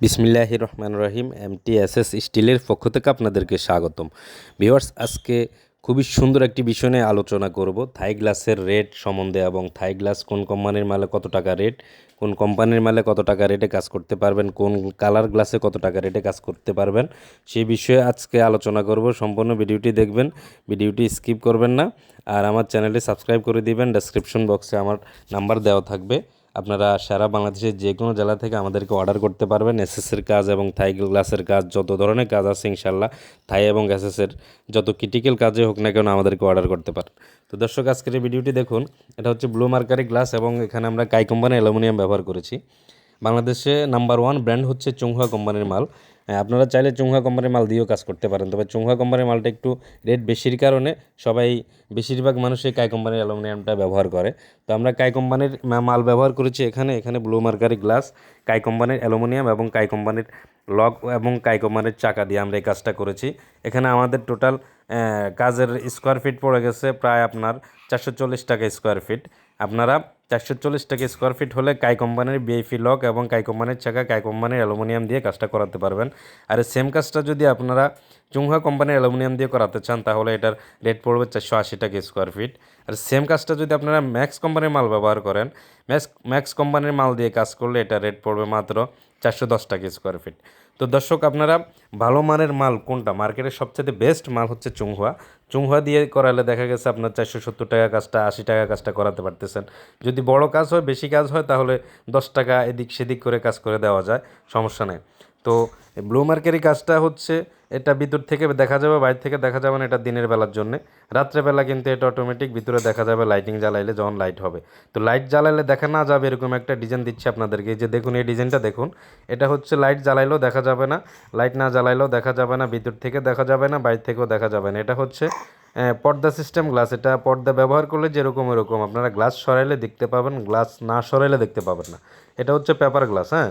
বিসমিল্লাহ রহমান রহিম এমটি এস এস স্টিলের পক্ষ থেকে আপনাদেরকে স্বাগতম। ভিওয়ার্স আজকে খুবই সুন্দর একটি বিষয় নিয়ে আলোচনা করব। থাই গ্লাসের রেট সম্বন্ধে এবং থাই গ্লাস কোন কোম্পানির মালে কত টাকা রেট, কোন কোম্পানির মালে কত টাকা রেটে কাজ করতে পারবেন, কোন কালার গ্লাসে কত টাকা রেটে কাজ করতে পারবেন সেই বিষয়ে আজকে আলোচনা করব। সম্পূর্ণ ভিডিওটি দেখবেন, ভিডিওটি স্কিপ করবেন না, আর আমার চ্যানেলটি সাবস্ক্রাইব করে দিবেন, ডেসক্রিপশন বক্সে আমার নাম্বার দেওয়া থাকবে। আপনারা সারা বাংলাদেশের যে কোনো জেলা থেকে আমাদেরকে অর্ডার করতে পারবেন। এসএসের কাজ এবং থাই গ্লাসের কাজ, যত ধরনের কাজ আছে ইনশাল্লাহ থাই এবং এসএসের যত ক্রিটিক্যাল কাজে হোক না কেন আমাদেরকে অর্ডার করতে পারেন। তো দর্শক, আজকের এই ভিডিওটি দেখুন। এটা হচ্ছে ব্লু মার্কারি গ্লাস এবং এখানে আমরা কাই কোম্পানি অ্যালুমিনিয়াম ব্যবহার করেছি। বাংলাদেশে নাম্বার ওয়ান ব্র্যান্ড হচ্ছে চুংহা কোম্পানির মাল। আপনারা চাইলে চুংহা কোম্পানির মাল দিয়েও কাজ করতে পারেন। তবে চুংহা কোম্পানির মালটা একটু রেট বেশির কারণে সবাই বেশিরভাগ মানুষই কাই কোম্পানির অ্যালুমিনিয়ামটা ব্যবহার করে। তো আমরা কাই কোম্পানির মাল ব্যবহার করেছি এখানে। এখানে ব্লু মার্কারি গ্লাস কাই কোম্পানির অ্যালুমিনিয়াম এবং কাই কোম্পানির লক এবং কাই কোম্পানির চাকা দিয়ে আমরা এই কাজটা করেছি। এখানে আমাদের টোটাল কাজের স্কোয়ার ফিট পড়ে গেছে প্রায় আপনার চারশো চল্লিশ টাকা স্কোয়ার ফিট আপনারা চারশো চল্লিশ টাকা স্কোয়ার ফিট হলে কাই কোম্পানির বিএফি লক এবং কাই কোম্পানির চাকা, কাই কোম্পানির অ্যালুমিনিয়াম দিয়ে কাজটা করাতে পারবেন। আর সেম কাজটা যদি আপনারা চুংহা কোম্পানির অ্যালুমিনিয়াম দিয়ে করাতে চান, তাহলে এটার রেট পড়বে চারশো আশি টাকা স্কোয়ার ফিট আর সেম কাজটা যদি আপনারা ম্যাক্স কোম্পানির মাল ব্যবহার করেন ম্যাক্স ম্যাক্স কোম্পানির মাল দিয়ে কাজ করলে এটা রেট পড়বে মাত্র চারশো দশ টাকা স্কোয়ার ফিট তো দর্শক, আপনারা ভালো মানের মাল কোনটা? মার্কেটের সবচেয়ে বেস্ট মাল হচ্ছে চুংহুয়া চুংহুয়া দিয়ে করালে দেখা গেছে আপনার চারশো সত্তর টাকা কাজটা, আশি টাকা কাজটা করাতে পারতেছেন। যদি বড় কাজ হয়, বেশি কাজ হয়, তাহলে দশ টাকা এদিক সেদিক করে কাজ করে দেওয়া যায়, সমস্যা নেই। তো ব্লু মার্কেরই কাজটা হচ্ছে, এটা ভিতর থেকে দেখা যাবে, বাইরে থেকে দেখা যাবে না এটা দিনের বেলার জন্য। রাত্রেবেলা কিন্তু এটা অটোমেটিক ভিতরে দেখা যাবে লাইটিং জ্বালাইলে যখন লাইট হবে। তো লাইট জ্বালাইলে দেখা না যাবে এরকম একটা ডিজাইন দিচ্ছে আপনাদেরকে। যে দেখুন, এই ডিজাইনটা দেখুন, এটা হচ্ছে লাইট জ্বালাইলেও দেখা যাবে না লাইট না জ্বালাইলেও দেখা যাবে না, ভিতর থেকে দেখা যাবে না, বাইরে থেকেও দেখা যাবে না। এটা হচ্ছে পর্দা সিস্টেম গ্লাস এটা পর্দা ব্যবহার করলে যেরকম এরকম আপনারা গ্লাস সরাইলে দেখতে পাবেন গ্লাস না সরাইলে দেখতে পাবেন না। এটা হচ্ছে পেপার গ্লাস হ্যাঁ?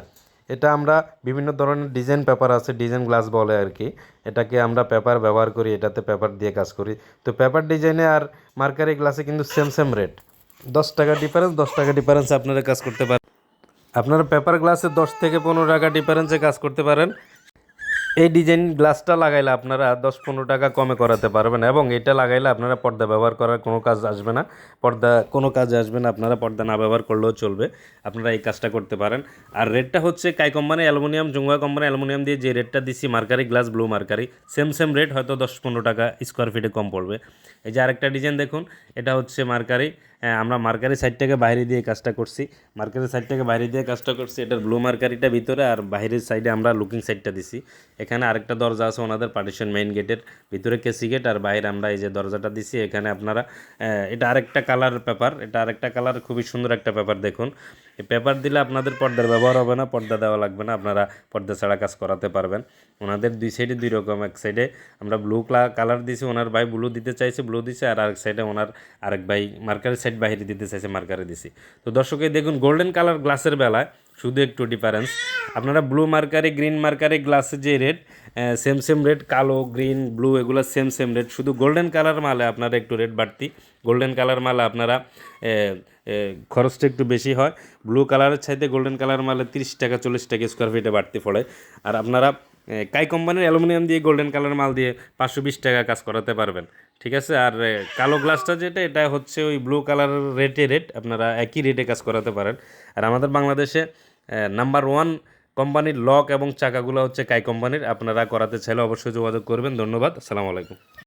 এটা আমরা বিভিন্ন ধরনের ডিজাইন পেপার আছে ডিজাইন গ্লাস বলে আর কি। এটাকে আমরা পেপার ব্যবহার করি, এটাতে পেপার দিয়ে কাজ করি। তো পেপার ডিজাইনে আর মার্কারি গ্লাসে কিন্তু সেম সেম রেট দশ টাকা ডিফারেন্স দশ টাকা ডিফারেন্সে আপনারা কাজ করতে পারেন। আপনারা পেপার গ্লাসে দশ থেকে পনেরো টাকা ডিফারেন্সে কাজ করতে পারেন। এই ডিজাইন গ্লাসটা লাগাইলে আপনারা দশ পনেরো টাকা কমে করাতে পারবেন এবং এটা লাগাইলে আপনারা পর্দা ব্যবহার করার কোনো কাজ আসবে না। পর্দা কোনো কাজে আসবে না, আপনারা পর্দা না ব্যবহার করলেও চলবে। আপনারা এই কাজটা করতে পারেন। আর রেটটা হচ্ছে কাই কোম্পানি, অ্যালুমিনিয়াম, জুঙ্গা কোম্পানি, অ্যালুমিনিয়াম দিয়ে যে রেটটা দিচ্ছি mercury glass, blue mercury, same same rate হয়তো দশ পনেরো টাকা স্কোয়ার ফিটে কম পড়বে। এই যে আরেকটা ডিজাইন দেখুন, এটা হচ্ছে মার্কারি। আমরা মার্কারি সাইডটাকে বাইরে দিয়ে কাজটা করছি। মার্কারি সাইডটাকে বাইরে দিয়ে কাজটা করছি, এটার ব্লু মার্কারিটা ভিতরে আর বাইরের সাইডে আমরা লুকিং সাইডটা দিছি। এখানে আরেকটা দরজা আছে ওনাদের পার্টিশন মেইন গেটের ভিতরে কেসি গেট আর বাইরে আমরা এই যে দরজাটা দিছি, এখানে আপনারা এটা আরেকটা কালার পেপার এটা আরেকটা কালার খুবই সুন্দর একটা পেপার দেখুন। এই পেপার দিলে আপনাদের পর্দার ব্যবহার হবে না, পর্দা দেওয়া লাগবে না, আপনারা পর্দা ছাড়া কাজ করাতে পারবেন। ওনাদের দুই সাইডে দুই রকম, এক সাইডে আমরা ব্লু কালার দিছি, ওনার ভাই ব্লু দিতে চাইছে ব্লু দিছে, আর আরেক সাইডে ওনার আরেক ভাই মার্কারের সাইড বাইরে দিতে চাইছে মার্কারে দিছি। তো দর্শকে দেখুন গোল্ডেন কালার গ্লাসের বেলায় শুধু একটু ডিফারেন্স আপনারা ব্লু মার্কারে গ্রিন মার্কারে গ্লাসে যে রেট সেম সেম রেট কালো গ্রিন ব্লু এগুলো সেম সেম রেট শুধু গোল্ডেন কালার মালে আপনারা একটু রেট বাড়তি। গোল্ডেন কালার মালে আপনারা খরচটা একটু বেশি হয়। ব্লু কালারের চাইতে গোল্ডেন কালার মালে তিরিশ টাকা, চল্লিশ টাকা স্কোয়ার ফিটে বাড়তি পড়ে আর আপনারা কাই কোম্পানির অ্যালুমিনিয়াম দিয়ে গোল্ডেন কালার মাল দিয়ে পাঁচশো বিশ টাকা কাজ করাতে পারবেন। ঠিক আছে? আর কালো গ্লাসটা যেটা, এটা হচ্ছে ওই ব্লু কালার রেটে রেট আপনারা একই রেটে কাজ করাতে পারেন। আর আমাদের বাংলাদেশে নাম্বার ওয়ান কোম্পানির লক এবং চাকাগুলো হচ্ছে কাই কোম্পানির, আপনারা করাতে চাইলে অবশ্যই যোগাযোগ করবেন। ধন্যবাদ, আসসালামু আলাইকুম।